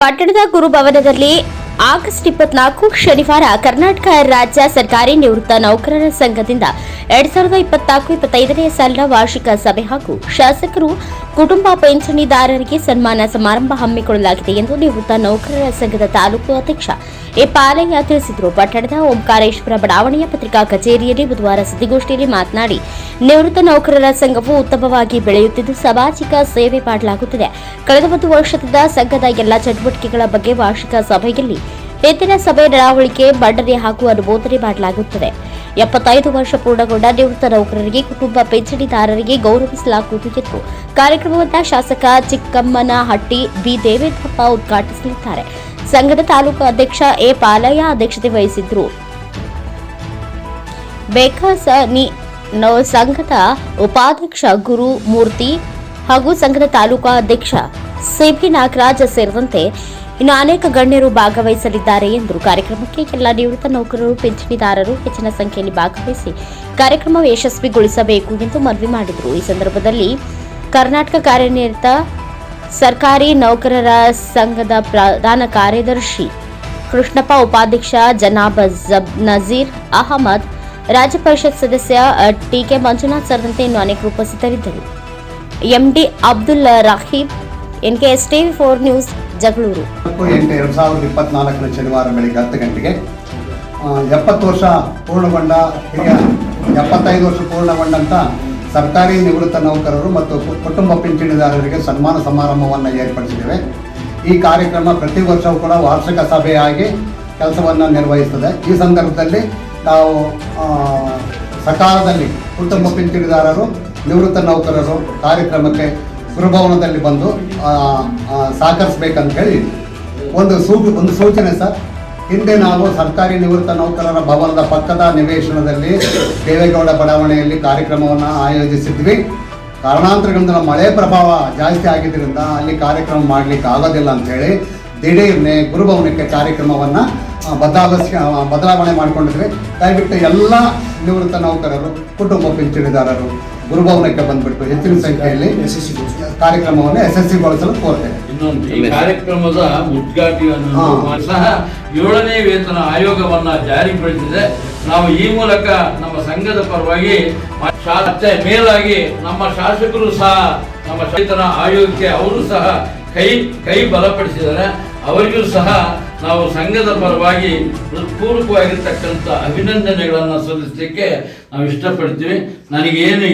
ಪಟ್ಟಣದ ಗುರುಭವನದಲ್ಲಿ ಆಗಸ್ಟ್ ಇಪ್ಪತ್ನಾಲ್ಕು, ಶನಿವಾರ ಕರ್ನಾಟಕ ರಾಜ್ಯ ಸರ್ಕಾರಿ ನಿವೃತ್ತ ನೌಕರರ ಸಂಘದಿಂದ ಎರಡ್ ಸಾವಿರದ ಇಪ್ಪತ್ನಾಲ್ಕು, ಇಪ್ಪತ್ತೈದನೇ ಸಾಲಿನ ವಾರ್ಷಿಕ ಸಭೆ ಹಾಗೂ ಶಾಸಕರು ಕುಟುಂಬ ಪಿಂಚಣಿದಾರರಿಗೆ ಸನ್ಮಾನ ಸಮಾರಂಭ ಹಮ್ಮಿಕೊಳ್ಳಲಾಗಿದೆ ಎಂದು ನಿವೃತ್ತ ನೌಕರರ ಸಂಘದ ತಾಲೂಕು ಅಧ್ಯಕ್ಷ ಎ ಪಾಲಯ್ಯ ತಿಳಿಸಿದರು. ಪಟ್ಟಣದ ಓಂಕಾರೇಶ್ವರ ಬಡಾವಣೆಯ ಪತ್ರಿಕಾ ಕಚೇರಿಯಲ್ಲಿ ಬುಧವಾರ ಸುದ್ದಿಗೋಷ್ಠಿಯಲ್ಲಿ ಮಾತನಾಡಿ, ನಿವೃತ್ತ ನೌಕರರ ಸಂಘವು ಉತ್ತಮವಾಗಿ ಬೆಳೆಯುತ್ತಿದ್ದು ಸಾಮಾಜಿಕ ಸೇವೆ ಮಾಡಲಾಗುತ್ತಿದೆ. ಕಳೆದ ಒಂದು ವರ್ಷದಿಂದ ಸಂಘದ ಎಲ್ಲ ಚಟುವಟಿಕೆಗಳ ಬಗ್ಗೆ ವಾರ್ಷಿಕ ಸಭೆಯಲ್ಲಿ ಹೆಚ್ಚಿನ ಸಭೆ ನಡಾವಳಿಕೆ ಮಂಡನೆ ಹಾಗೂ ಅನುಮೋದನೆ ಮಾಡಲಾಗುತ್ತದೆ. ಎಪ್ಪತ್ತೈದು ವರ್ಷ ಪೂರ್ಣಗೊಂಡ ನಿವೃತ್ತ ನೌಕರರಿಗೆ, ಕುಟುಂಬ ಪಿಂಚಣಿದಾರರಿಗೆ ಗೌರವಿಸಲಾಗುವುದು ಎಂದು ಕಾರ್ಯಕ್ರಮವನ್ನು ಶಾಸಕ ಚಿಕ್ಕಮ್ಮನಹಟ್ಟಿ ಬಿ. ದೇವೇಂದ್ರಪ್ಪ ಉದ್ಘಾಟಿಸಲಿದ್ದಾರೆ. ಸಂಘದ ತಾಲೂಕು ಅಧ್ಯಕ್ಷ ಎ. ಪಾಲಯ್ಯ ಅಧ್ಯಕ್ಷತೆ ವಹಿಸಿದ್ರು ಸಂಘದ ಉಪಾಧ್ಯಕ್ಷ ಗುರು ಮೂರ್ತಿ ಹಾಗೂ ಸಂಘದ ತಾಲೂಕಾ ಅಧ್ಯಕ್ಷ ಸಿಬಿ ನಾಗರಾಜ್ ಸೇರಿದಂತೆ ಇನ್ನು ಅನೇಕ ಗಣ್ಯರು ಭಾಗವಹಿಸಲಿದ್ದಾರೆ ಎಂದರು ಕಾರ್ಯಕ್ರಮಕ್ಕೆ ಎಲ್ಲಾ ನಿವೃತ್ತ ನೌಕರರು, ಪಿಂಚಣಿದಾರರು ಹೆಚ್ಚಿನ ಸಂಖ್ಯೆಯಲ್ಲಿ ಭಾಗವಹಿಸಿ ಕಾರ್ಯಕ್ರಮ ಯಶಸ್ವಿಗೊಳಿಸಬೇಕು ಎಂದು ಮನವಿ ಮಾಡಿದರು. ಈ ಸಂದರ್ಭದಲ್ಲಿ ಕರ್ನಾಟಕ ಕಾರ್ಯನಿರತ ಸರ್ಕಾರಿ ನೌಕರರ ಸಂಘದ ಪ್ರಧಾನ ಕಾರ್ಯದರ್ಶಿ ಕೃಷ್ಣಪ್ಪ, ಉಪಾಧ್ಯಕ್ಷ ಜನಾಬ್ ಜಬ್ ನಜೀರ್ ಅಹಮದ್, ರಾಜ್ಯ ಪರಿಷತ್ ಸದಸ್ಯ ಟಿಕೆ ಮಂಜುನಾಥ್ ಸೇರಿದಂತೆ ಇನ್ನು ಅನೇಕರು ಉಪಸ್ಥಿತರಿದ್ದರು. MD Abdul Raheeb NKS TV four news Jagalur. ಎಂಟು ಎರಡು ಸಾವಿರದ ಇಪ್ಪತ್ನಾಲ್ಕರ ಶನಿವಾರ ಬೆಳಿಗ್ಗೆ ಹತ್ತು ಗಂಟೆಗೆ ಎಪ್ಪತ್ತು ವರ್ಷ ಪೂರ್ಣಗೊಂಡ ಈಗ ಎಪ್ಪತ್ತೈದು ವರ್ಷ ಪೂರ್ಣಗೊಂಡಂಥ ಸರ್ಕಾರಿ ನಿವೃತ್ತ ನೌಕರರು ಮತ್ತು ಕುಟುಂಬ ಪಿಂಚಣಿದಾರರಿಗೆ ಸನ್ಮಾನ ಸಮಾರಂಭವನ್ನು ಏರ್ಪಡಿಸಿದ್ದೇವೆ. ಈ ಕಾರ್ಯಕ್ರಮ ಪ್ರತಿ ವರ್ಷವೂ ಕೂಡ ವಾರ್ಷಿಕ ಸಭೆಯಾಗಿ ಕೆಲಸವನ್ನು ನಿರ್ವಹಿಸ್ತದೆ. ಈ ಸಂದರ್ಭದಲ್ಲಿ ನಾವು ಸಕಾಲದಲ್ಲಿ ಕುಟುಂಬ ಪಿಂಚಣಿದಾರರು, ನಿವೃತ್ತ ನೌಕರರು ಕಾರ್ಯಕ್ರಮಕ್ಕೆ ಗುರುಭವನದಲ್ಲಿ ಬಂದು ಸಹಕರಿಸ್ಬೇಕಂತ ಹೇಳಿ ಒಂದು ಸೂ ಒಂದು ಸೂಚನೆ ಸರ್. ಹಿಂದೆ ನಾವು ಸರ್ಕಾರಿ ನಿವೃತ್ತ ನೌಕರರ ಭವನದ ಪಕ್ಕದ ನಿವೇಶನದಲ್ಲಿ ದೇವೇಗೌಡ ಬಡಾವಣೆಯಲ್ಲಿ ಕಾರ್ಯಕ್ರಮವನ್ನು ಆಯೋಜಿಸಿದ್ವಿ. ಕಾರಣಾಂತರಗಳಿಂದ ಮಳೆ ಪ್ರಭಾವ ಜಾಸ್ತಿ ಆಗಿದ್ದರಿಂದ ಅಲ್ಲಿ ಕಾರ್ಯಕ್ರಮ ಮಾಡಲಿಕ್ಕೆ ಆಗೋದಿಲ್ಲ ಅಂತ ಹೇಳಿ ದಿಢೀರ್ನೆ ಗುರುಭವನಕ್ಕೆ ಕಾರ್ಯಕ್ರಮವನ್ನು ಬದಲಾಯಿಸಿ ಬದಲಾವಣೆ ಮಾಡಿಕೊಂಡಿದ್ವಿ. ದಯವಿಟ್ಟು ಎಲ್ಲ ನಿವೃತ್ತ ನೌಕರರು ಕುಟುಂಬ ಪಿಂಚಣಿದಾರರು ಗುರುಭವನಕ್ಕೆ ಬಂದ್ಬಿಟ್ಟು ಹೆಚ್ಚಿನ ಸಂಖ್ಯೆಯಲ್ಲಿ ಕಾರ್ಯಕ್ರಮವನ್ನು ಯಶಸ್ವಿಗೊಳಿಸಲು ಕೋರ್ತೇವೆ. ಇನ್ನೊಂದು ಈ ಕಾರ್ಯಕ್ರಮದ ಉದ್ಘಾಟನೆಯನ್ನು. ಮಾಡಿ ಸಹ ಏಳನೇ ವೇತನ ಆಯೋಗವನ್ನ ಜಾರಿಗೊಳಿಸಿದೆ. ನಾವು ಈ ಮೂಲಕ ನಮ್ಮ ಸಂಘದ ಪರವಾಗಿ ಮೇಲಾಗಿ ನಮ್ಮ ಶಾಸಕರು ಸಹ ನಮ್ಮ ವೇತನ ಆಯೋಗಕ್ಕೆ ಅವರು ಸಹ ಕೈ ಕೈ ಬಲಪಡಿಸಿದ್ದಾರೆ. ಅವರಿಗೂ ಸಹ ನಾವು ಸಂಘದ ಪರವಾಗಿ ಹೃತ್ಪೂರ್ವಕವಾಗಿರ್ತಕ್ಕಂಥ ಅಭಿನಂದನೆಗಳನ್ನು ಸಲ್ಲಿಸಲಿಕ್ಕೆ ನಾವು ಇಷ್ಟಪಡ್ತೀವಿ ನನಗೇನು